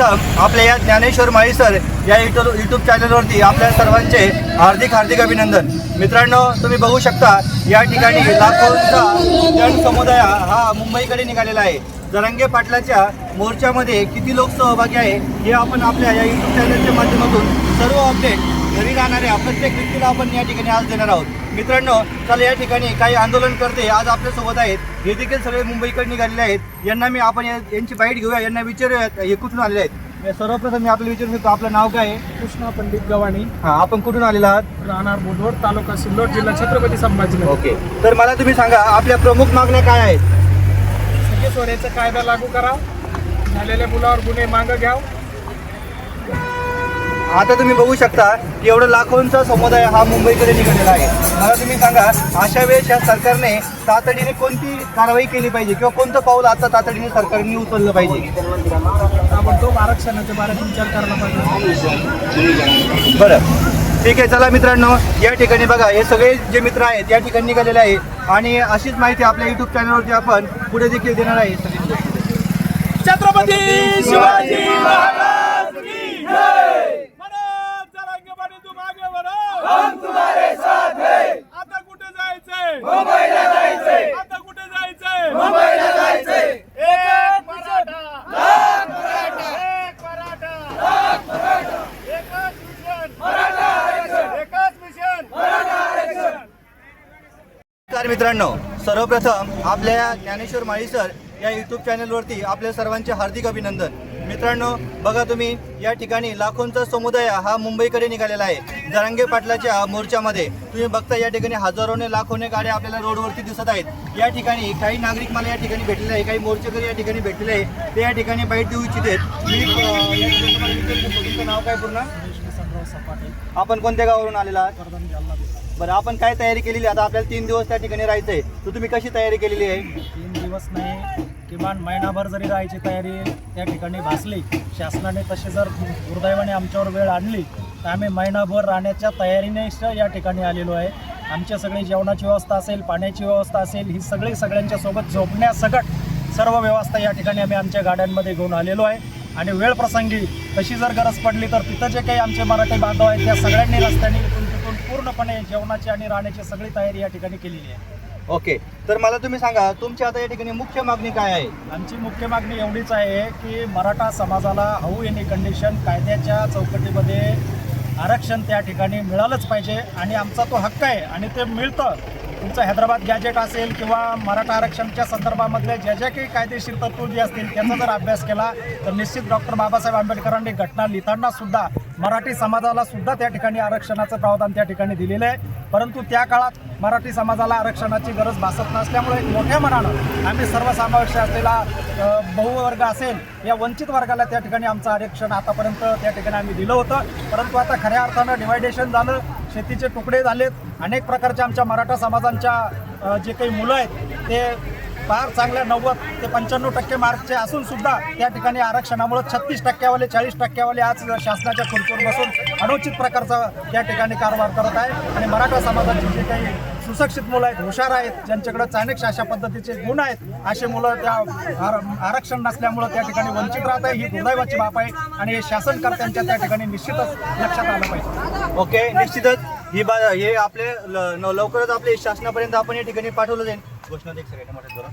सर्वप्रथम आपल्या या ज्ञानेश्वर माळीसर या युट्यूब यूट्यूब चॅनलवरती आपल्या सर्वांचे हार्दिक हार्दिक अभिनंदन. मित्रांनो तुम्ही बघू शकता या ठिकाणी लाखोंचा जनसमुदाय हा मुंबईकडे निघालेला आहे. जरांगे पाटलाच्या मोर्चामध्ये किती लोक सहभागी आहे हे आपण आपल्या या यूट्यूब चॅनलच्या माध्यमातून सर्व अपडेट घरी राहणाऱ्या प्रत्येक व्यक्तीला आपण या ठिकाणी आज देणार आहोत. मित्रांनो चला या ठिकाणी काही आंदोलन करते. आज आपल्यासोबत आहेत. हे देखील सगळे मुंबईकडे निघालेले आहेत. यांना मी आपण या- यांची बाईट घेऊया. यांना विचारूयात हे कुठून आलेले आहेत? सर्वप्रथम मी आपल्याला विचारू शकतो आपलं नाव काय आहे? कृष्णा पंडित गव्हाणी. हां आपण कुठून आलेला आहात? राहणार बुधवड तालुका सिल्लोड जिल्हा छत्रपती संभाजीनगर. ओके. तर मला तुम्ही सांगा आपल्या प्रमुख मागण्या काय आहेत? सगळे सोन्याचा कायदा लागू करा. झालेल्या मुलावर गुन्हे मागं घ्याव. आता तुम्ही बघू शकता की एवढं लाखोंचा समुदाय हा मुंबईकडे निघालेला आहे. मला तुम्ही सांगा अशा वेळेस या सरकारने तातडीने कोणती कारवाई केली पाहिजे किंवा कोणतं पाऊल आता तातडीने सरकारने उचललं पाहिजे? ताबडतोब आरक्षणाच्या बारेत विचार करायला पाहिजे बरं ठीक आहे चला मित्रांनो या ठिकाणी बघा हे सगळे जे मित्र आहेत या ठिकाणी निघालेले आहे आणि अशीच माहिती आपल्या युट्यूब चॅनलवरती आपण पुढे देखील देणार आहे. छत्रपती शिवाजी नमस्कार मित्रांनो. सर्वप्रथम आपल्या ज्ञानेश्वर माळी सर या यूट्यूब चॅनलवरती आपल्या सर्वांचे हार्दिक अभिनंदन. मित्रांनो बघा तुम्ही या ठिकाणी लाखोंचा समुदाय हा मुंबईकडे निघालेला आहे. जरांगे पाटलाच्या मोर्चामध्ये तुम्ही बघता या ठिकाणी हजारोने लाखोने गाड्या आपल्याला रोडवरती दिसत आहेत. या ठिकाणी काही नागरिक मला या ठिकाणी भेटलेले आहे काही मोर्चेकरी या ठिकाणी भेटलेले आहे. ते या ठिकाणी बाईट देऊ इच्छित मी नाव काय पूर्ण? आपण कोणत्या गावावरून आलेला आहात? बरं आपण काय तयारी केलेली? आता आपल्याला तीन दिवस त्या ठिकाणी राहायचं आहे तर तुम्ही कशी तयारी केलेली आहे? तीन दिवस नाही किमान महिनाभर जरी राहायची तयारी त्या ठिकाणी भासली शासनाने तशी जर दुर्दैवाने आमच्यावर वेळ आणली तर आम्ही महिनाभर राहण्याच्या तयारीने या ठिकाणी आलेलो आहे. आमच्या सगळी जेवणाची व्यवस्था असेल पाण्याची व्यवस्था असेल ही सगळी सगळ्यांच्या सोबत झोपण्यासकट सर्व व्यवस्था या ठिकाणी आम्ही आमच्या गाड्यांमध्ये घेऊन आलेलो आहे. आणि वेळ प्रसंगी तशी जर गरज पडली तर तिथं जे काही आमचे मराठी बांधव आहेत त्या सगळ्यांनी रस्त्याने तिथून पूर्णपणे जेवणाची आणि राहण्याची सगळी तयारी या ठिकाणी केलेली आहे. ओके. तर मला तुम्ही सांगा तुमची आता या ठिकाणी मुख्य मागणी काय आहे? आमची मुख्य मागणी एवढीच आहे की मराठा समाजाला हाऊ एनी कंडिशन कायद्याच्या चौकटीमध्ये आरक्षण त्या ठिकाणी मिळालंच पाहिजे आणि आमचा तो हक्क आहे आणि ते मिळतं. तुमचं हैदराबाद गॅजेट असेल किंवा मराठा आरक्षणच्या संदर्भामधले ज्या ज्या काही कायदेशीर तरतुदी असतील त्याचा जर अभ्यास केला तर निश्चित डॉक्टर बाबासाहेब आंबेडकरांनी घटना लिहिताना सुद्धा मराठी समाजाला सुद्धा त्या ठिकाणी आरक्षणाचं प्रावधान त्या ठिकाणी दिलेलं आहे. परंतु त्या काळात मराठी समाजाला आरक्षणाची गरज भासत नसल्यामुळे मोठ्या मनानं आम्ही सर्वसमावेश असलेला बहुवर्ग असेल या वंचित वर्गाला त्या ठिकाणी आमचं आरक्षण आतापर्यंत त्या ठिकाणी आम्ही दिलं होतं. परंतु आता खऱ्या अर्थानं डिवायडेशन झालं शेतीचे तुकडे झालेत अनेक प्रकारच्या आमच्या मराठा समाजांच्या जे काही मुलं आहेत ते फार चांगल्या नव्वद ते पंच्याण्णव टक्के मार्कचे असून सुद्धा त्या ठिकाणी आरक्षणामुळे छत्तीस टक्क्यावाले चाळीस टक्क्यावाले आज शासनाच्या खुर्चीवर बसून अनुचित प्रकारचा त्या ठिकाणी कारभार करत आहे. आणि मराठा समाजाची जे काही सुशिक्षित मुलं आहेत हुशार आहेत ज्यांच्याकडे चाणक्य अशा पद्धतीचे गुण आहेत असे मुलं त्या आर- आरक्षण नसल्यामुळं त्या ठिकाणी वंचित राहत आहे. ही दुर्दैवाची बाब आहे. आणि हे शासनकर्त्यांच्या त्या ठिकाणी निश्चितच लक्षात आलं पाहिजे. ओके निश्चितच. ही बा हे आपले ल- लवकरच आपले शासनापर्यंत आपण या ठिकाणी पाठवलं जाईल घोषणा देख सगळ्यांना मोठ्या जरा.